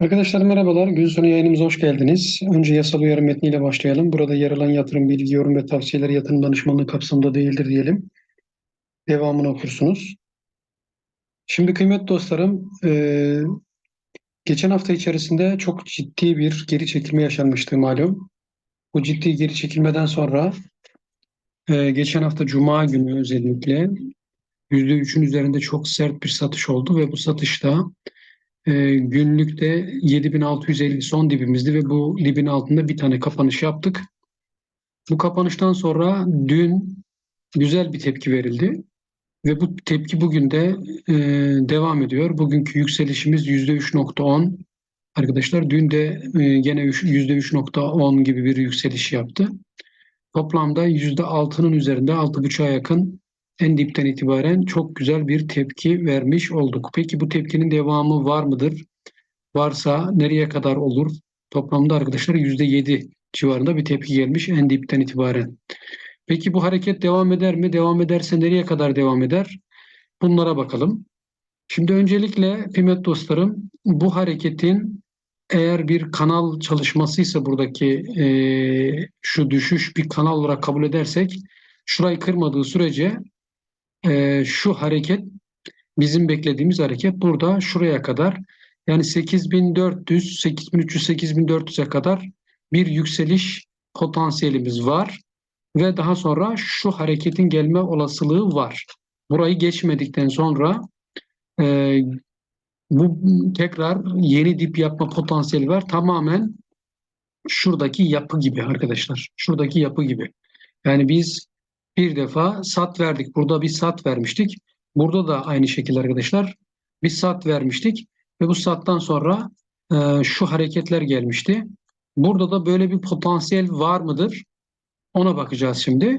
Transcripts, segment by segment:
Arkadaşlar merhabalar. Gün sonu yayınımıza hoş geldiniz. Önce yasal uyarı metniyle başlayalım. Burada yer alan yatırım bilgi, yorum ve tavsiyeler yatırım danışmanlığı kapsamında değildir diyelim. Devamını okursunuz. Şimdi kıymetli dostlarım, e, geçen hafta içerisinde çok ciddi bir geri çekilme yaşanmıştı malum. Bu ciddi geri çekilmeden sonra e, geçen hafta Cuma günü özellikle %3'ün üzerinde çok sert bir satış oldu ve bu satışta e, günlükte 7650 son dibimizdi ve bu dibin altında bir tane kapanış yaptık. Bu kapanıştan sonra dün güzel bir tepki verildi ve bu tepki bugün de e, devam ediyor. Bugünkü yükselişimiz %3.10. Arkadaşlar dün de e, gene %3.10 gibi bir yükseliş yaptı. Toplamda %6'nın üzerinde 6.5'a yakın en dipten itibaren çok güzel bir tepki vermiş olduk. Peki bu tepkinin devamı var mıdır? Varsa nereye kadar olur? Toplamda arkadaşlar %7 civarında bir tepki gelmiş en dipten itibaren. Peki bu hareket devam eder mi? Devam ederse nereye kadar devam eder? Bunlara bakalım. Şimdi öncelikle kıymet dostlarım bu hareketin eğer bir kanal çalışmasıysa buradaki e, şu düşüş bir kanal olarak kabul edersek şurayı kırmadığı sürece e, şu hareket bizim beklediğimiz hareket burada şuraya kadar yani 8400, 8300, 8400'e kadar bir yükseliş potansiyelimiz var ve daha sonra şu hareketin gelme olasılığı var. Burayı geçmedikten sonra e, bu tekrar yeni dip yapma potansiyeli var. Tamamen şuradaki yapı gibi arkadaşlar. Şuradaki yapı gibi. Yani biz bir defa sat verdik. Burada bir sat vermiştik. Burada da aynı şekilde arkadaşlar bir sat vermiştik ve bu sattan sonra e, şu hareketler gelmişti. Burada da böyle bir potansiyel var mıdır? Ona bakacağız şimdi.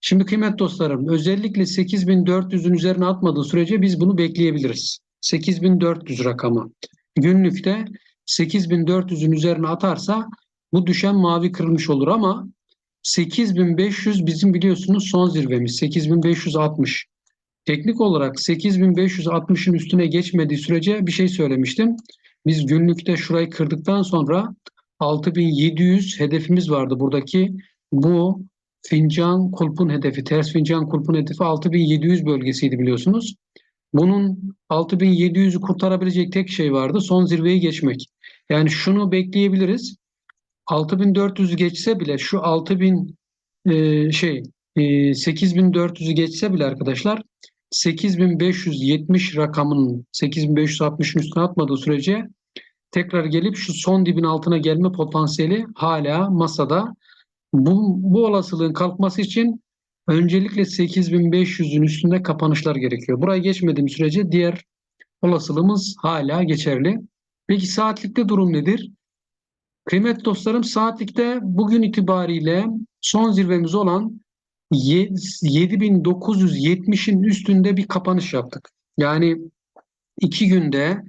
Şimdi kıymet dostlarım özellikle 8400'ün üzerine atmadığı sürece biz bunu bekleyebiliriz. 8400 rakamı. Günlükte 8400'ün üzerine atarsa bu düşen mavi kırılmış olur ama 8500 bizim biliyorsunuz son zirvemiz. 8560. Teknik olarak 8560'ın üstüne geçmediği sürece bir şey söylemiştim. Biz günlükte şurayı kırdıktan sonra 6700 hedefimiz vardı. Buradaki bu fincan kulpun hedefi, ters fincan kulpun hedefi 6700 bölgesiydi biliyorsunuz. Bunun 6700'ü kurtarabilecek tek şey vardı. Son zirveyi geçmek. Yani şunu bekleyebiliriz. 6400 geçse bile şu 6000 e, şey e, 8400'ü geçse bile arkadaşlar 8570 rakamının 8560'ın üstüne atmadığı sürece tekrar gelip şu son dibin altına gelme potansiyeli hala masada. Bu, bu olasılığın kalkması için öncelikle 8500'ün üstünde kapanışlar gerekiyor. Burayı geçmediğim sürece diğer olasılığımız hala geçerli. Peki saatlikte durum nedir? Kıymetli dostlarım saatlikte bugün itibariyle son zirvemiz olan 7970'in üstünde bir kapanış yaptık. Yani iki günde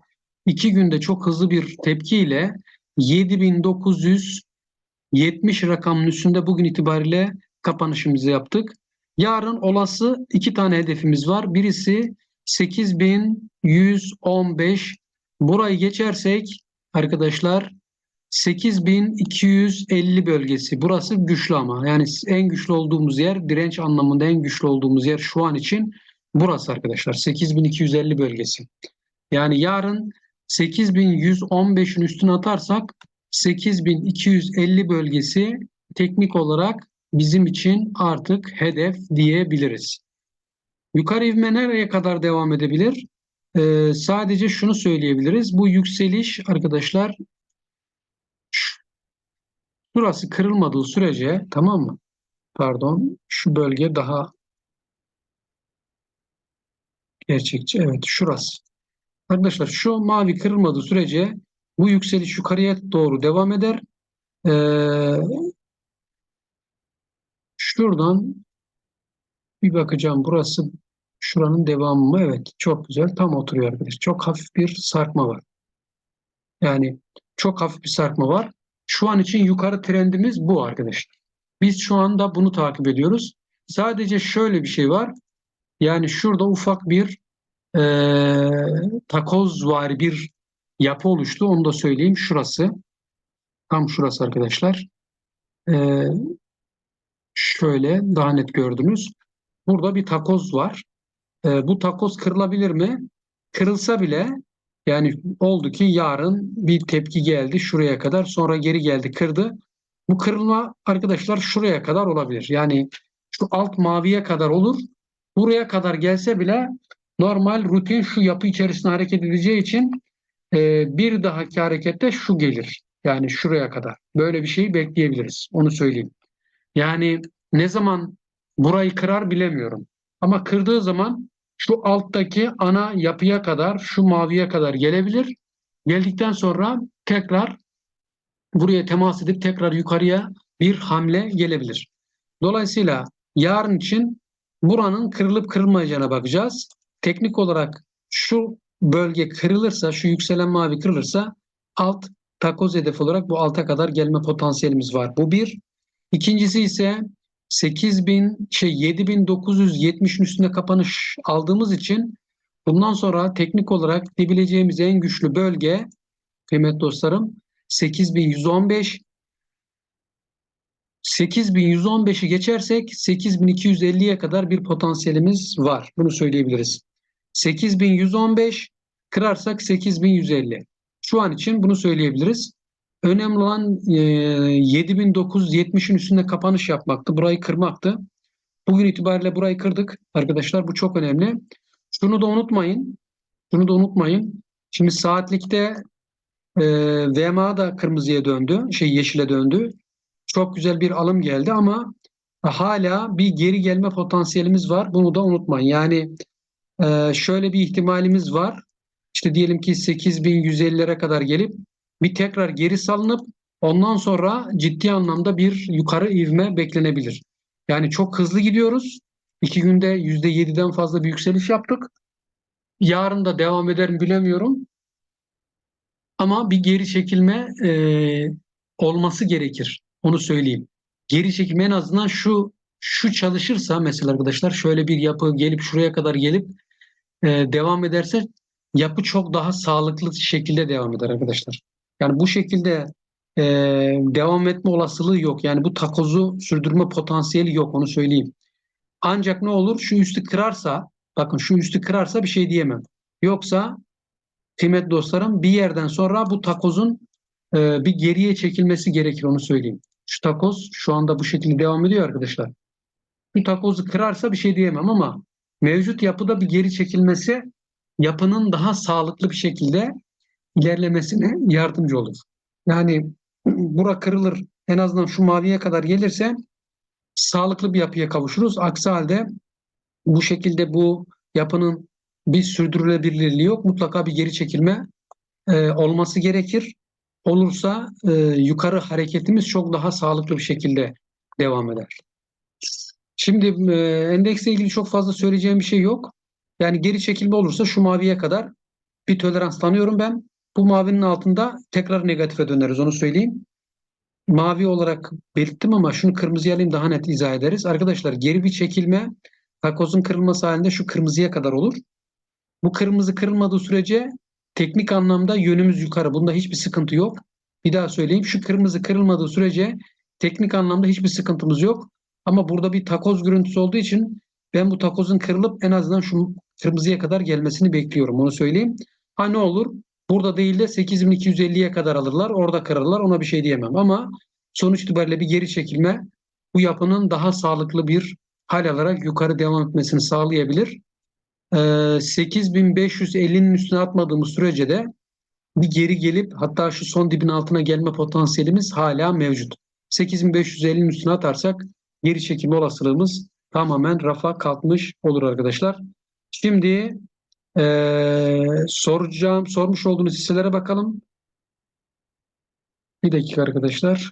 iki günde çok hızlı bir tepkiyle 7970 rakamının üstünde bugün itibariyle kapanışımızı yaptık. Yarın olası iki tane hedefimiz var. Birisi 8115. Burayı geçersek arkadaşlar 8250 bölgesi. Burası güçlü ama. Yani en güçlü olduğumuz yer, direnç anlamında en güçlü olduğumuz yer şu an için burası arkadaşlar. 8250 bölgesi. Yani yarın 8115'in üstüne atarsak 8250 bölgesi teknik olarak bizim için artık hedef diyebiliriz. Yukarı ivme nereye kadar devam edebilir? Ee, sadece şunu söyleyebiliriz. Bu yükseliş arkadaşlar Burası kırılmadığı sürece tamam mı? Pardon şu bölge daha gerçekçi. Evet şurası. Arkadaşlar şu mavi kırılmadığı sürece bu yükseliş yukarıya doğru devam eder. Ee, şuradan bir bakacağım burası şuranın devamı mı? Evet çok güzel tam oturuyor arkadaşlar. Çok hafif bir sarkma var. Yani çok hafif bir sarkma var. Şu an için yukarı trendimiz bu arkadaşlar. Biz şu anda bunu takip ediyoruz. Sadece şöyle bir şey var. Yani şurada ufak bir e, takoz var bir yapı oluştu. Onu da söyleyeyim. Şurası. Tam şurası arkadaşlar. Ee, şöyle daha net gördünüz. Burada bir takoz var. Ee, bu takoz kırılabilir mi? Kırılsa bile yani oldu ki yarın bir tepki geldi şuraya kadar sonra geri geldi kırdı. Bu kırılma arkadaşlar şuraya kadar olabilir. Yani şu alt maviye kadar olur. Buraya kadar gelse bile normal rutin şu yapı içerisinde hareket edeceği için e, bir dahaki harekette şu gelir. Yani şuraya kadar. Böyle bir şeyi bekleyebiliriz. Onu söyleyeyim. Yani ne zaman burayı kırar bilemiyorum. Ama kırdığı zaman şu alttaki ana yapıya kadar, şu maviye kadar gelebilir. Geldikten sonra tekrar buraya temas edip tekrar yukarıya bir hamle gelebilir. Dolayısıyla yarın için buranın kırılıp kırılmayacağına bakacağız. Teknik olarak şu bölge kırılırsa, şu yükselen mavi kırılırsa alt takoz hedef olarak bu alta kadar gelme potansiyelimiz var. Bu bir. İkincisi ise 8000 şey 7970'in üstünde kapanış aldığımız için bundan sonra teknik olarak diyebileceğimiz en güçlü bölge kıymetli dostlarım 8115 8115'i geçersek 8250'ye kadar bir potansiyelimiz var. Bunu söyleyebiliriz. 8115 kırarsak 8150. Şu an için bunu söyleyebiliriz. Önemli olan e, 7970'in üstünde kapanış yapmaktı. Burayı kırmaktı. Bugün itibariyle burayı kırdık. Arkadaşlar bu çok önemli. Şunu da unutmayın. Şunu da unutmayın. Şimdi saatlikte e, VMA da kırmızıya döndü. Şey yeşile döndü. Çok güzel bir alım geldi ama hala bir geri gelme potansiyelimiz var. Bunu da unutmayın. Yani e, şöyle bir ihtimalimiz var. İşte diyelim ki 8150'lere kadar gelip bir tekrar geri salınıp ondan sonra ciddi anlamda bir yukarı ivme beklenebilir. Yani çok hızlı gidiyoruz. İki günde %7'den fazla bir yükseliş yaptık. Yarın da devam eder mi bilemiyorum. Ama bir geri çekilme e, olması gerekir. Onu söyleyeyim. Geri çekilme en azından şu şu çalışırsa mesela arkadaşlar şöyle bir yapı gelip şuraya kadar gelip e, devam ederse yapı çok daha sağlıklı şekilde devam eder arkadaşlar. Yani bu şekilde e, devam etme olasılığı yok. Yani bu takozu sürdürme potansiyeli yok onu söyleyeyim. Ancak ne olur? Şu üstü kırarsa, bakın şu üstü kırarsa bir şey diyemem. Yoksa kıymetli dostlarım bir yerden sonra bu takozun e, bir geriye çekilmesi gerekir onu söyleyeyim. Şu takoz şu anda bu şekilde devam ediyor arkadaşlar. Bu takozu kırarsa bir şey diyemem ama mevcut yapıda bir geri çekilmesi yapının daha sağlıklı bir şekilde ilerlemesine yardımcı olur. Yani bura kırılır en azından şu maviye kadar gelirse sağlıklı bir yapıya kavuşuruz. Aksi halde bu şekilde bu yapının bir sürdürülebilirliği yok. Mutlaka bir geri çekilme e, olması gerekir. Olursa e, yukarı hareketimiz çok daha sağlıklı bir şekilde devam eder. Şimdi e, endeksle ilgili çok fazla söyleyeceğim bir şey yok. Yani geri çekilme olursa şu maviye kadar bir tolerans tanıyorum ben. Bu mavinin altında tekrar negatife döneriz onu söyleyeyim. Mavi olarak belirttim ama şunu kırmızıya alayım daha net izah ederiz. Arkadaşlar geri bir çekilme takozun kırılması halinde şu kırmızıya kadar olur. Bu kırmızı kırılmadığı sürece teknik anlamda yönümüz yukarı. Bunda hiçbir sıkıntı yok. Bir daha söyleyeyim. Şu kırmızı kırılmadığı sürece teknik anlamda hiçbir sıkıntımız yok. Ama burada bir takoz görüntüsü olduğu için ben bu takozun kırılıp en azından şu kırmızıya kadar gelmesini bekliyorum. Onu söyleyeyim. Ha ne olur? Burada değil de 8250'ye kadar alırlar. Orada kırarlar. Ona bir şey diyemem. Ama sonuç itibariyle bir geri çekilme bu yapının daha sağlıklı bir hal alarak yukarı devam etmesini sağlayabilir. Ee, 8550'nin üstüne atmadığımız sürece de bir geri gelip hatta şu son dibin altına gelme potansiyelimiz hala mevcut. 8550'nin üstüne atarsak geri çekilme olasılığımız tamamen rafa kalkmış olur arkadaşlar. Şimdi ee, soracağım, sormuş olduğunuz hisselere bakalım. Bir dakika arkadaşlar.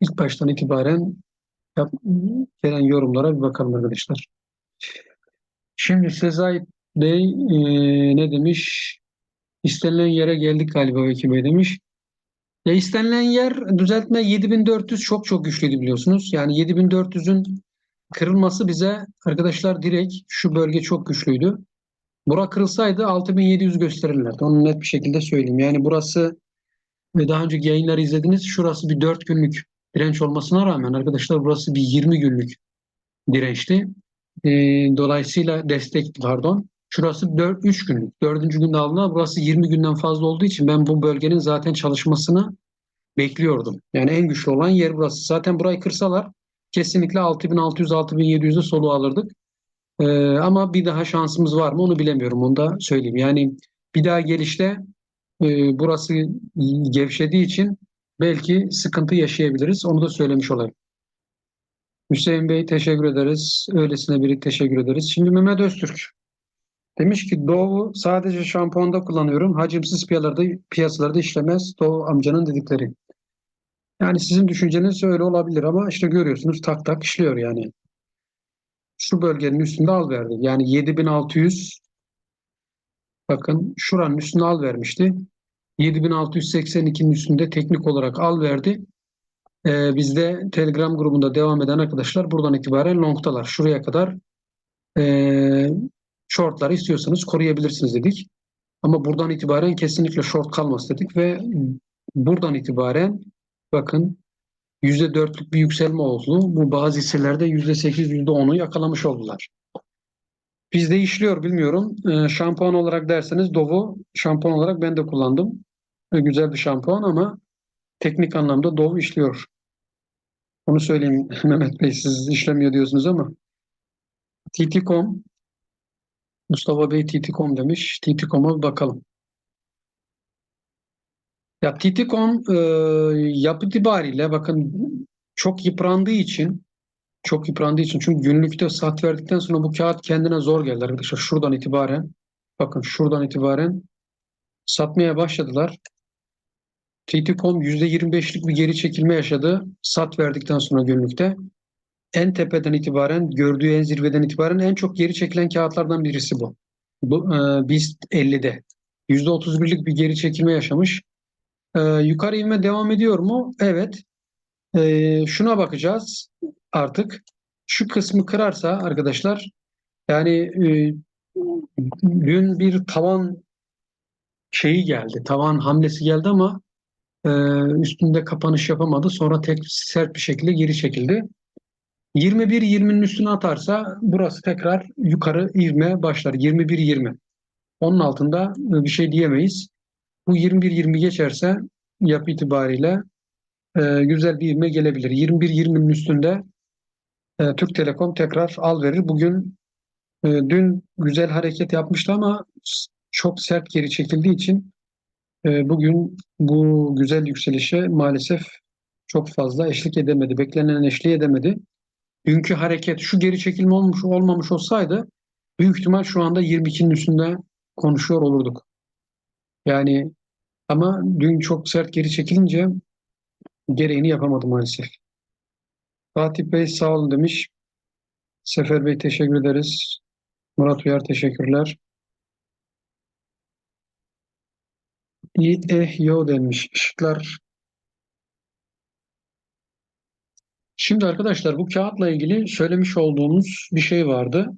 İlk baştan itibaren yap, gelen yorumlara bir bakalım arkadaşlar. Şimdi Sezai Bey e, ne demiş? İstenilen yere geldik galiba Veki Bey demiş. Ya istenilen yer düzeltme 7400 çok çok güçlüydü biliyorsunuz. Yani 7400'ün kırılması bize arkadaşlar direkt şu bölge çok güçlüydü. Bura kırılsaydı 6700 gösterirlerdi. Onu net bir şekilde söyleyeyim. Yani burası ve daha önceki yayınları izlediniz. Şurası bir 4 günlük direnç olmasına rağmen arkadaşlar burası bir 20 günlük dirençti. Ee, dolayısıyla destek pardon. Şurası 4, 3 günlük. Dördüncü günde aldılar. Burası 20 günden fazla olduğu için ben bu bölgenin zaten çalışmasını bekliyordum. Yani en güçlü olan yer burası. Zaten burayı kırsalar kesinlikle 6600-6700'de solu alırdık. Ee, ama bir daha şansımız var mı onu bilemiyorum. Onu da söyleyeyim. Yani bir daha gelişte e, burası gevşediği için belki sıkıntı yaşayabiliriz. Onu da söylemiş olayım. Hüseyin Bey teşekkür ederiz. Öylesine biri teşekkür ederiz. Şimdi Mehmet Öztürk demiş ki Doğu sadece şampuanda kullanıyorum. Hacimsiz piyasalarda, piyasalarda işlemez. Doğu amcanın dedikleri. Yani sizin düşünceniz öyle olabilir ama işte görüyorsunuz tak tak işliyor yani. Şu bölgenin üstünde al verdi. Yani 7600 bakın şuranın üstünde al vermişti. 7682'nin üstünde teknik olarak al verdi. Ee, bizde Telegram grubunda devam eden arkadaşlar buradan itibaren longtalar. Şuraya kadar e, shortları istiyorsanız koruyabilirsiniz dedik. Ama buradan itibaren kesinlikle short kalmaz dedik ve buradan itibaren bakın %4'lük bir yükselme oldu. Bu bazı hisselerde %8, %10'u yakalamış oldular. Bizde işliyor bilmiyorum. E, şampuan olarak derseniz Dove'u şampuan olarak ben de kullandım. E, güzel bir şampuan ama teknik anlamda Dove işliyor. Onu söyleyeyim Mehmet Bey siz işlemiyor diyorsunuz ama. TT.com Mustafa Bey TT.com demiş. TT.com'a bakalım. Ya TT.com e, yapı itibariyle bakın çok yıprandığı için çok yıprandığı için çünkü günlükte sat verdikten sonra bu kağıt kendine zor geldi arkadaşlar. Şuradan itibaren bakın şuradan itibaren satmaya başladılar. TT.com %25'lik bir geri çekilme yaşadı. Sat verdikten sonra günlükte. En tepeden itibaren, gördüğü en zirveden itibaren en çok geri çekilen kağıtlardan birisi bu. Bu e, BIST 50'de. %31'lik bir geri çekilme yaşamış. E, yukarı inme devam ediyor mu? Evet. E, şuna bakacağız artık. Şu kısmı kırarsa arkadaşlar yani e, dün bir tavan şeyi geldi. Tavan hamlesi geldi ama e, üstünde kapanış yapamadı. Sonra tek sert bir şekilde geri çekildi. 21-20'nin üstüne atarsa burası tekrar yukarı ivme başlar. 21-20. Onun altında bir şey diyemeyiz. Bu 21-20 geçerse yapı itibariyle e, güzel bir ivme gelebilir. 21-20'nin üstünde e, Türk Telekom tekrar al verir. Bugün e, dün güzel hareket yapmıştı ama çok sert geri çekildiği için e, bugün bu güzel yükselişe maalesef çok fazla eşlik edemedi. Beklenen eşliği edemedi. Dünkü hareket şu geri çekilme olmuş olmamış olsaydı büyük ihtimal şu anda 22'nin üstünde konuşuyor olurduk. Yani ama dün çok sert geri çekilince gereğini yapamadı maalesef. Fatih Bey sağ olun demiş. Sefer Bey teşekkür ederiz. Murat Uyar teşekkürler. İyi eh yo demiş. Işıklar. Şimdi arkadaşlar bu kağıtla ilgili söylemiş olduğumuz bir şey vardı.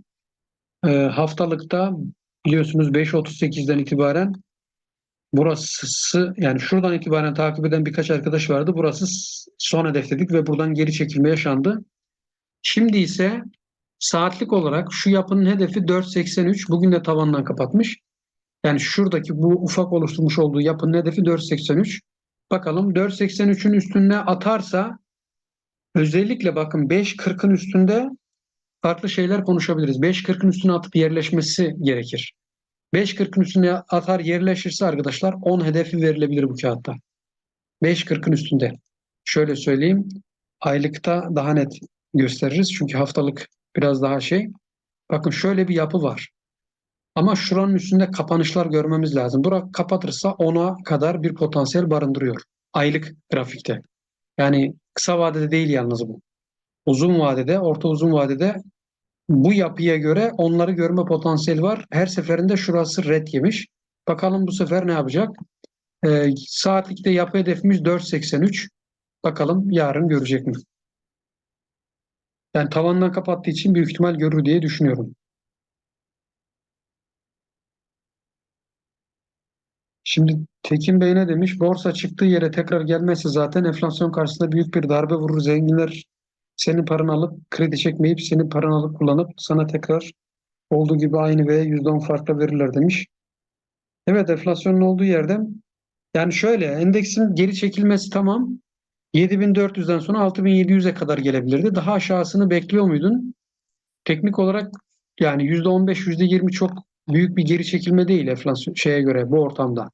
Ee, haftalıkta biliyorsunuz 5.38'den itibaren burası yani şuradan itibaren takip eden birkaç arkadaş vardı. Burası son hedef dedik ve buradan geri çekilme yaşandı. Şimdi ise saatlik olarak şu yapının hedefi 4.83. Bugün de tavandan kapatmış. Yani şuradaki bu ufak oluşturmuş olduğu yapının hedefi 4.83. Bakalım 4.83'ün üstüne atarsa özellikle bakın 5.40'ın üstünde farklı şeyler konuşabiliriz. 5.40'ın üstüne atıp yerleşmesi gerekir. 5.40'ın üstüne atar yerleşirse arkadaşlar 10 hedefi verilebilir bu kağıtta. 5.40'ın üstünde. Şöyle söyleyeyim. Aylıkta daha net gösteririz. Çünkü haftalık biraz daha şey. Bakın şöyle bir yapı var. Ama şuranın üstünde kapanışlar görmemiz lazım. Bura kapatırsa 10'a kadar bir potansiyel barındırıyor. Aylık grafikte. Yani kısa vadede değil yalnız bu. Uzun vadede, orta uzun vadede bu yapıya göre onları görme potansiyeli var. Her seferinde şurası red yemiş. Bakalım bu sefer ne yapacak? Ee, saatlikte yapı hedefimiz 4.83. Bakalım yarın görecek mi? Yani tavandan kapattığı için büyük ihtimal görür diye düşünüyorum. Şimdi Tekin Bey ne demiş? Borsa çıktığı yere tekrar gelmezse zaten enflasyon karşısında büyük bir darbe vurur. Zenginler senin paranı alıp kredi çekmeyip senin paranı alıp kullanıp sana tekrar olduğu gibi aynı veya %10 farkla verirler demiş. Evet enflasyonun olduğu yerden yani şöyle endeksin geri çekilmesi tamam 7400'den sonra 6700'e kadar gelebilirdi. Daha aşağısını bekliyor muydun? Teknik olarak yani %15 %20 çok büyük bir geri çekilme değil enflasyon şeye göre bu ortamda.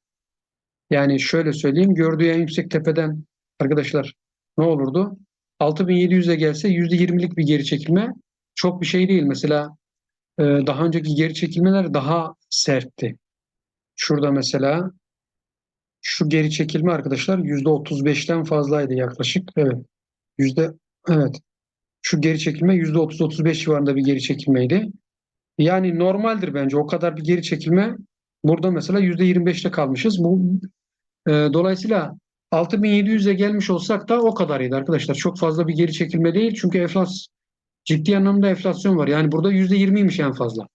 Yani şöyle söyleyeyim gördüğü en yüksek tepeden arkadaşlar ne olurdu? 6700'e gelse %20'lik bir geri çekilme çok bir şey değil. Mesela e, daha önceki geri çekilmeler daha sertti. Şurada mesela şu geri çekilme arkadaşlar %35'ten fazlaydı yaklaşık. Evet. Yüzde evet. Şu geri çekilme %30-35 civarında bir geri çekilmeydi. Yani normaldir bence. O kadar bir geri çekilme. Burada mesela %25'te kalmışız. Bu e, dolayısıyla 6700'e gelmiş olsak da o kadarıydı arkadaşlar. Çok fazla bir geri çekilme değil. Çünkü enflas ciddi anlamda enflasyon var. Yani burada %20'ymiş en fazla.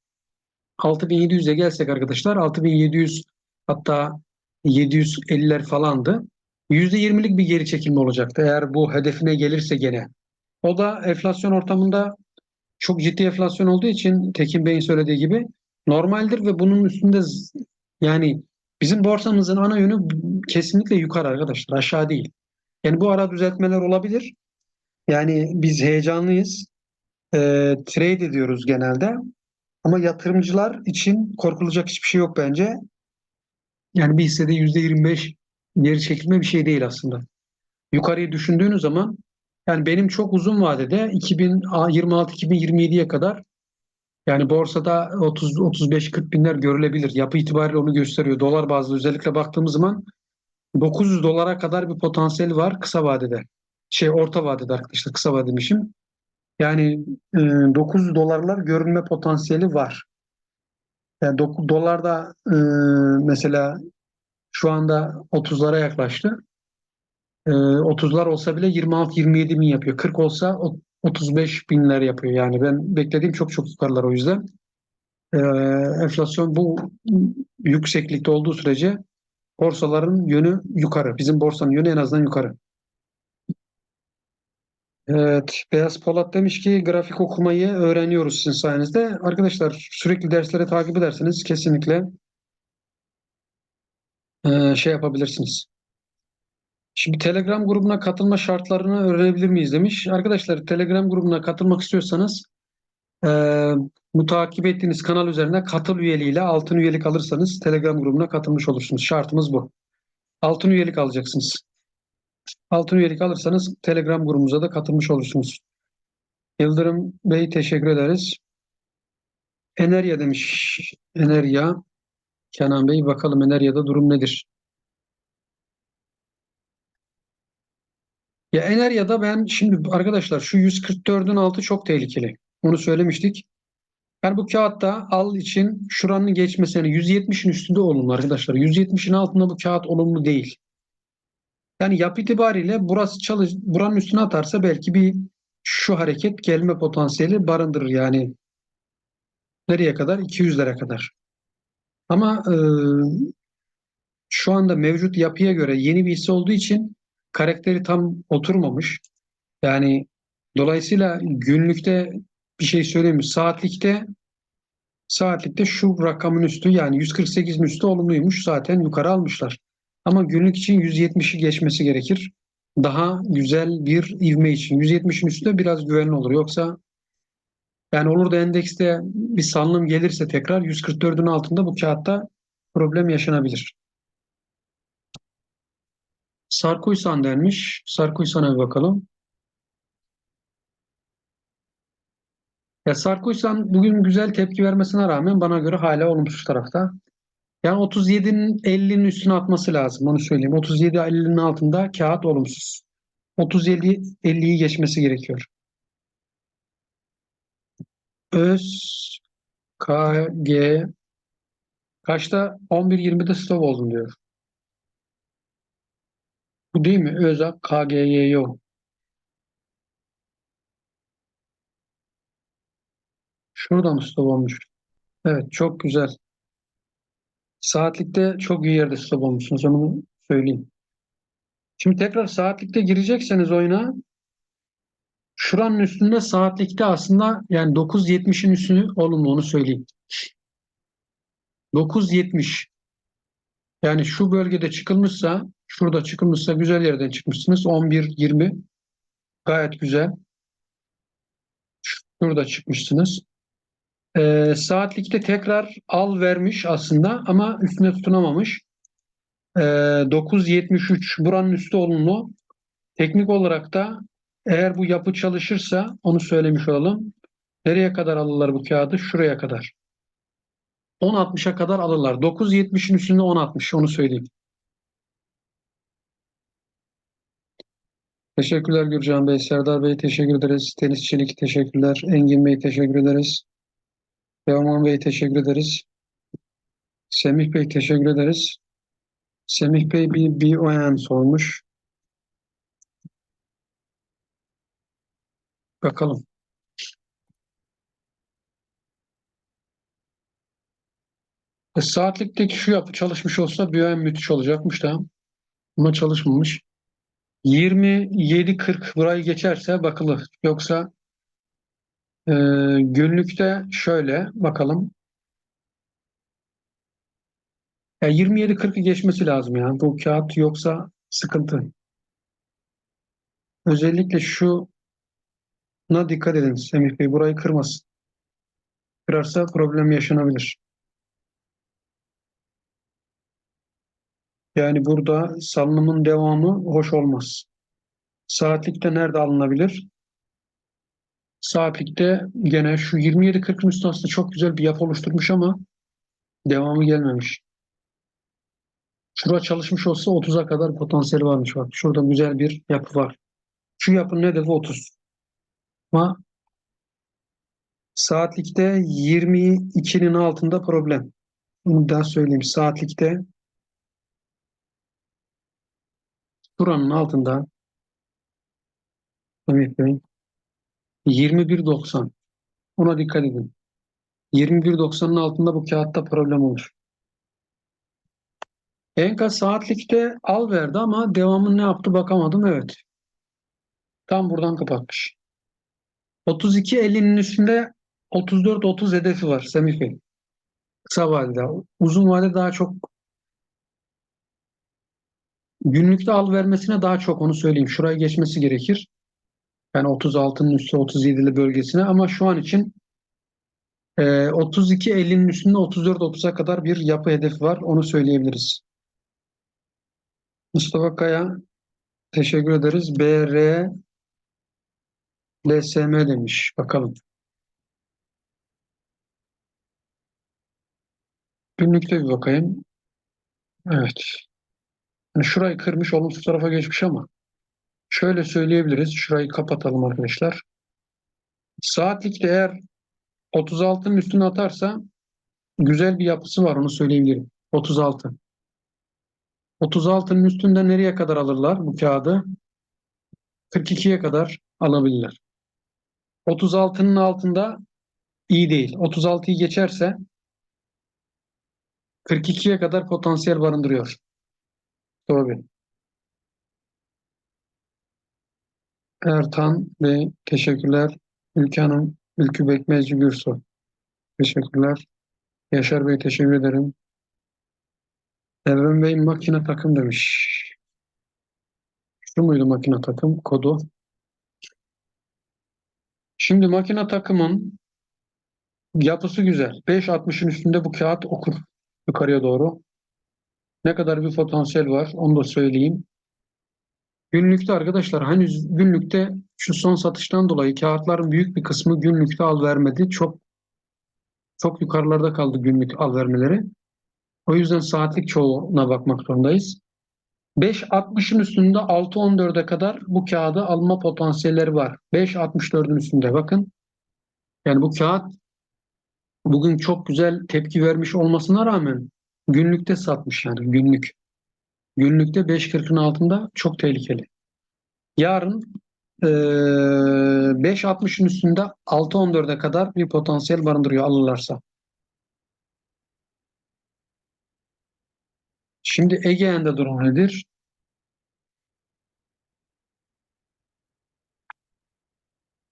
6700'e gelsek arkadaşlar 6700 hatta 750'ler falandı. %20'lik bir geri çekilme olacaktı eğer bu hedefine gelirse gene. O da enflasyon ortamında çok ciddi enflasyon olduğu için Tekin Bey'in söylediği gibi normaldir ve bunun üstünde yani bizim borsamızın ana yönü kesinlikle yukarı arkadaşlar aşağı değil. Yani bu ara düzeltmeler olabilir. Yani biz heyecanlıyız. Ee, trade ediyoruz genelde. Ama yatırımcılar için korkulacak hiçbir şey yok bence. Yani bir hissede %25 geri çekilme bir şey değil aslında. Yukarıyı düşündüğünüz zaman yani benim çok uzun vadede 2026-2027'ye kadar yani borsada 30 35-40 binler görülebilir. Yapı itibariyle onu gösteriyor. Dolar bazlı özellikle baktığımız zaman 900 dolara kadar bir potansiyel var kısa vadede. Şey orta vadede arkadaşlar kısa vade demişim. Yani e, 900 dolarlar görünme potansiyeli var. Yani dok- dolar da e, mesela şu anda 30'lara yaklaştı. E, 30'lar olsa bile 26-27 bin yapıyor. 40 olsa 35 binler yapıyor. Yani ben beklediğim çok çok yukarılar o yüzden. E, enflasyon bu yükseklikte olduğu sürece borsaların yönü yukarı. Bizim borsanın yönü en azından yukarı. Evet, Beyaz Polat demiş ki grafik okumayı öğreniyoruz sizin sayenizde. Arkadaşlar sürekli dersleri takip ederseniz kesinlikle e, şey yapabilirsiniz. Şimdi Telegram grubuna katılma şartlarını öğrenebilir miyiz demiş. Arkadaşlar Telegram grubuna katılmak istiyorsanız e, bu ettiğiniz kanal üzerine katıl üyeliğiyle altın üyelik alırsanız Telegram grubuna katılmış olursunuz. Şartımız bu. Altın üyelik alacaksınız. Altın üyelik alırsanız Telegram grubumuza da katılmış olursunuz. Yıldırım Bey teşekkür ederiz. Enerya demiş. Enerya. Kenan Bey bakalım Enerya'da durum nedir? Ya Enerya'da ben şimdi arkadaşlar şu 144'ün altı çok tehlikeli. Onu söylemiştik. Yani bu kağıtta al için şuranın geçmesini 170'in üstünde olumlu arkadaşlar. 170'in altında bu kağıt olumlu değil. Yani yapı itibariyle burası çalış, buranın üstüne atarsa belki bir şu hareket gelme potansiyeli barındırır yani. Nereye kadar? 200'lere kadar. Ama e, şu anda mevcut yapıya göre yeni bir hisse olduğu için karakteri tam oturmamış. Yani dolayısıyla günlükte bir şey söyleyeyim? Saatlikte saatlikte şu rakamın üstü yani 148'in üstü olumluymuş. Zaten yukarı almışlar. Ama günlük için 170'i geçmesi gerekir. Daha güzel bir ivme için. 170'in üstünde biraz güvenli olur. Yoksa yani olur da endekste bir salınım gelirse tekrar 144'ün altında bu kağıtta problem yaşanabilir. Sarkuysan denmiş. Sarkuysan'a bir bakalım. Ya Sarkuysan bugün güzel tepki vermesine rağmen bana göre hala olumsuz tarafta. Yani 37'nin 50'nin üstüne atması lazım. Onu söyleyeyim. 37 50'nin altında kağıt olumsuz. 37 50'yi geçmesi gerekiyor. Öz KG kaçta? 11.20'de stop oldum diyor. Bu değil mi? Özak KGYO. Şurada mı stop olmuş? Evet çok güzel. Saatlikte çok iyi yerde stop olmuşsunuz. Onu söyleyeyim. Şimdi tekrar saatlikte girecekseniz oyuna şuranın üstünde saatlikte aslında yani 9.70'in üstünü olumlu onu söyleyeyim. 9.70 yani şu bölgede çıkılmışsa şurada çıkılmışsa güzel yerden çıkmışsınız. 11.20 gayet güzel. Şurada çıkmışsınız. Ee, saatlikte tekrar al vermiş aslında ama üstüne tutunamamış. Ee, 9.73 buranın üstü olumlu. Teknik olarak da eğer bu yapı çalışırsa onu söylemiş olalım. Nereye kadar alırlar bu kağıdı? Şuraya kadar. 10.60'a kadar alırlar. 9.70'in üstünde 10.60 onu söyleyeyim. Teşekkürler Gürcan Bey, Serdar Bey teşekkür ederiz. Deniz Çelik teşekkürler. Engin Bey teşekkür ederiz. Teoman Bey teşekkür ederiz. Semih Bey teşekkür ederiz. Semih Bey bir, oyan sormuş. Bakalım. E, saatlikteki şu yapı çalışmış olsa oyan müthiş olacakmış da. Ama çalışmamış. 27-40 burayı geçerse bakılır. Yoksa e, günlükte şöyle bakalım. Ya 27-40'ı geçmesi lazım yani. Bu kağıt yoksa sıkıntı. Özellikle şuna dikkat edin Semih Bey. Burayı kırmasın. Kırarsa problem yaşanabilir. Yani burada salınımın devamı hoş olmaz. Saatlikte nerede alınabilir? Saatlikte gene şu 27-40'ın üstü aslında çok güzel bir yapı oluşturmuş ama devamı gelmemiş. Şura çalışmış olsa 30'a kadar potansiyeli varmış bak. Şurada güzel bir yapı var. Şu yapının hedefi 30. Ama saatlikte 22'nin altında problem. Bunu daha söyleyeyim. Saatlikte şuranın altında Bey 21.90 ona dikkat edin. 21.90'ın altında bu kağıtta problem olur. Enka saatlikte al verdi ama devamını ne yaptı bakamadım. Evet. Tam buradan kapatmış. 32.50'nin üstünde 34-30 hedefi var Semih Bey. Kısa vadede. Uzun vade daha çok günlükte al vermesine daha çok onu söyleyeyim. Şuraya geçmesi gerekir. Yani 36'nın üstü 37'li bölgesine ama şu an için e, 32-50'nin üstünde 34-30'a kadar bir yapı hedefi var. Onu söyleyebiliriz. Mustafa Kaya teşekkür ederiz. BR LSM demiş. Bakalım. Günlükte bir bakayım. Evet. Yani şurayı kırmış olumsuz tarafa geçmiş ama şöyle söyleyebiliriz. Şurayı kapatalım arkadaşlar. Saatlikte eğer 36'nın üstüne atarsa güzel bir yapısı var onu söyleyebilirim. 36. 36'nın üstünde nereye kadar alırlar bu kağıdı? 42'ye kadar alabilirler. 36'nın altında iyi değil. 36'yı geçerse 42'ye kadar potansiyel barındırıyor. Tabii. Ertan Bey teşekkürler. Ülke Hanım, Ülkü Bekmezci Gürsu. Teşekkürler. Yaşar Bey teşekkür ederim. Evren Bey makine takım demiş. Şu muydu makine takım kodu? Şimdi makine takımın yapısı güzel. 5.60'ın üstünde bu kağıt okur yukarıya doğru. Ne kadar bir potansiyel var onu da söyleyeyim. Günlükte arkadaşlar henüz günlükte şu son satıştan dolayı kağıtların büyük bir kısmı günlükte al vermedi. Çok çok yukarılarda kaldı günlük al vermeleri. O yüzden saatlik çoğuna bakmak zorundayız. 5.60'ın üstünde 6.14'e kadar bu kağıdı alma potansiyelleri var. 5.64'ün üstünde bakın. Yani bu kağıt bugün çok güzel tepki vermiş olmasına rağmen günlükte satmış yani günlük. Günlükte 5.40'ın altında çok tehlikeli. Yarın e, 5.60'ın üstünde 6.14'e kadar bir potansiyel barındırıyor alırlarsa. Şimdi Ege'nde durum nedir?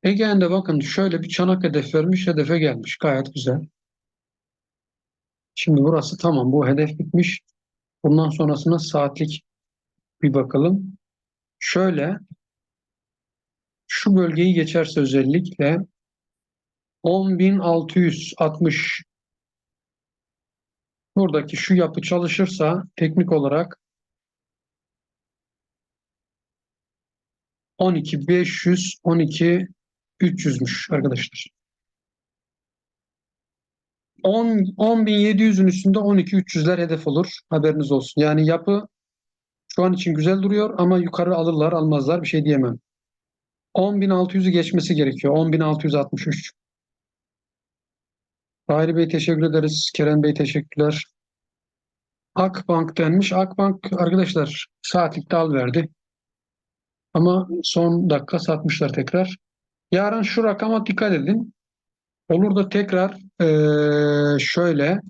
Ege'nde bakın şöyle bir çanak hedef vermiş, hedefe gelmiş. Gayet güzel. Şimdi burası tamam, bu hedef bitmiş. Bundan sonrasına saatlik bir bakalım. Şöyle şu bölgeyi geçerse özellikle 10.660 buradaki şu yapı çalışırsa teknik olarak 12.500 12.300'müş arkadaşlar. 10 10.700'ün üstünde 12.300'ler hedef olur. Haberiniz olsun. Yani yapı şu an için güzel duruyor ama yukarı alırlar almazlar bir şey diyemem. 10.600'ü geçmesi gerekiyor. 10.663. Fahri Bey teşekkür ederiz. Kerem Bey teşekkürler. Akbank denmiş. Akbank arkadaşlar saatlikte al verdi. Ama son dakika satmışlar tekrar. Yarın şu rakama dikkat edin. Olur da tekrar eee, şöyle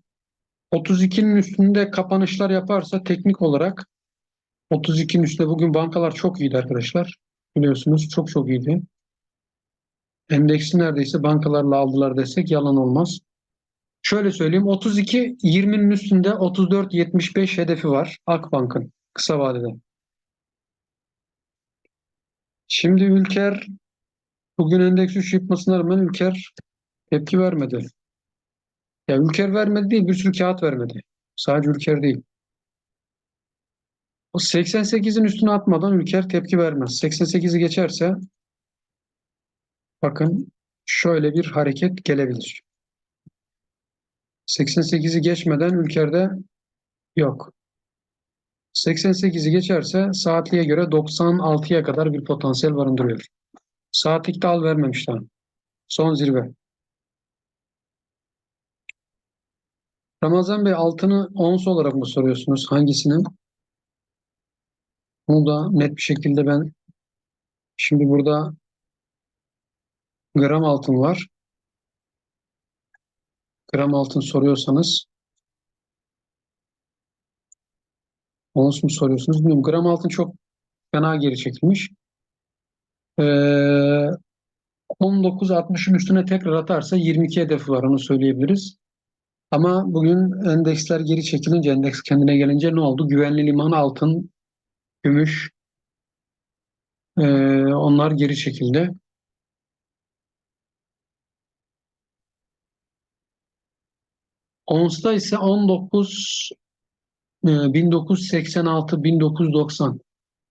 32'nin üstünde kapanışlar yaparsa teknik olarak 32'nin üstünde bugün bankalar çok iyiydi arkadaşlar. Biliyorsunuz çok çok iyiydi. Endeksi neredeyse bankalarla aldılar desek yalan olmaz. Şöyle söyleyeyim 32 20'nin üstünde 34 75 hedefi var Akbank'ın kısa vadede. Şimdi Ülker bugün endeks 3 yapmasına rağmen Ülker tepki vermedi. Ya Ülker vermedi değil bir sürü kağıt vermedi. Sadece Ülker değil. O 88'in üstüne atmadan Ülker tepki vermez. 88'i geçerse bakın şöyle bir hareket gelebilir. 88'i geçmeden Ülker'de yok. 88'i geçerse saatliğe göre 96'ya kadar bir potansiyel barındırıyor. Saatlikte al vermemiş daha. Son zirve. Ramazan Bey altını ons olarak mı soruyorsunuz? Hangisini? Bunu da net bir şekilde ben şimdi burada gram altın var. Gram altın soruyorsanız ons mu soruyorsunuz bilmiyorum. Gram altın çok fena geri çekilmiş. Ee, 19.60'ın üstüne tekrar atarsa 22 hedefi var onu söyleyebiliriz. Ama bugün endeksler geri çekilince, endeks kendine gelince ne oldu? Güvenli liman altın, gümüş, ee, onlar geri çekildi. Ons'ta ise 19 e, 1986 1990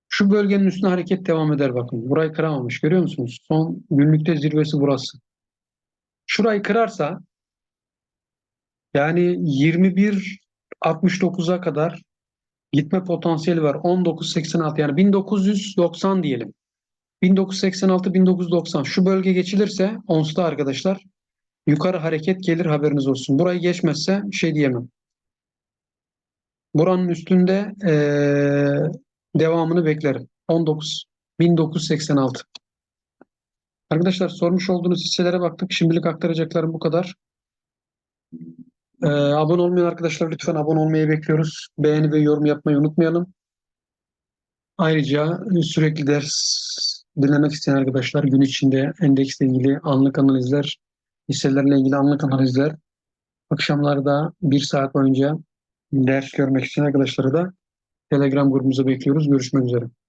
şu bölgenin üstüne hareket devam eder bakın. Burayı kıramamış görüyor musunuz? Son günlükte zirvesi burası. Şurayı kırarsa yani 21 69'a kadar gitme potansiyeli var. 1986 yani 1990 diyelim. 1986 1990 şu bölge geçilirse ONS'ta arkadaşlar yukarı hareket gelir haberiniz olsun. Burayı geçmezse şey diyemem. Buranın üstünde eee, devamını beklerim. 19 1986. Arkadaşlar sormuş olduğunuz hisselere baktık. Şimdilik aktaracaklarım bu kadar. Ee, abone olmayan arkadaşlar lütfen abone olmayı bekliyoruz. Beğeni ve yorum yapmayı unutmayalım. Ayrıca sürekli ders dinlemek isteyen arkadaşlar gün içinde endeksle ilgili anlık analizler, hisselerle ilgili anlık analizler, akşamlarda bir saat boyunca ders görmek isteyen arkadaşları da Telegram grubumuza bekliyoruz. Görüşmek üzere.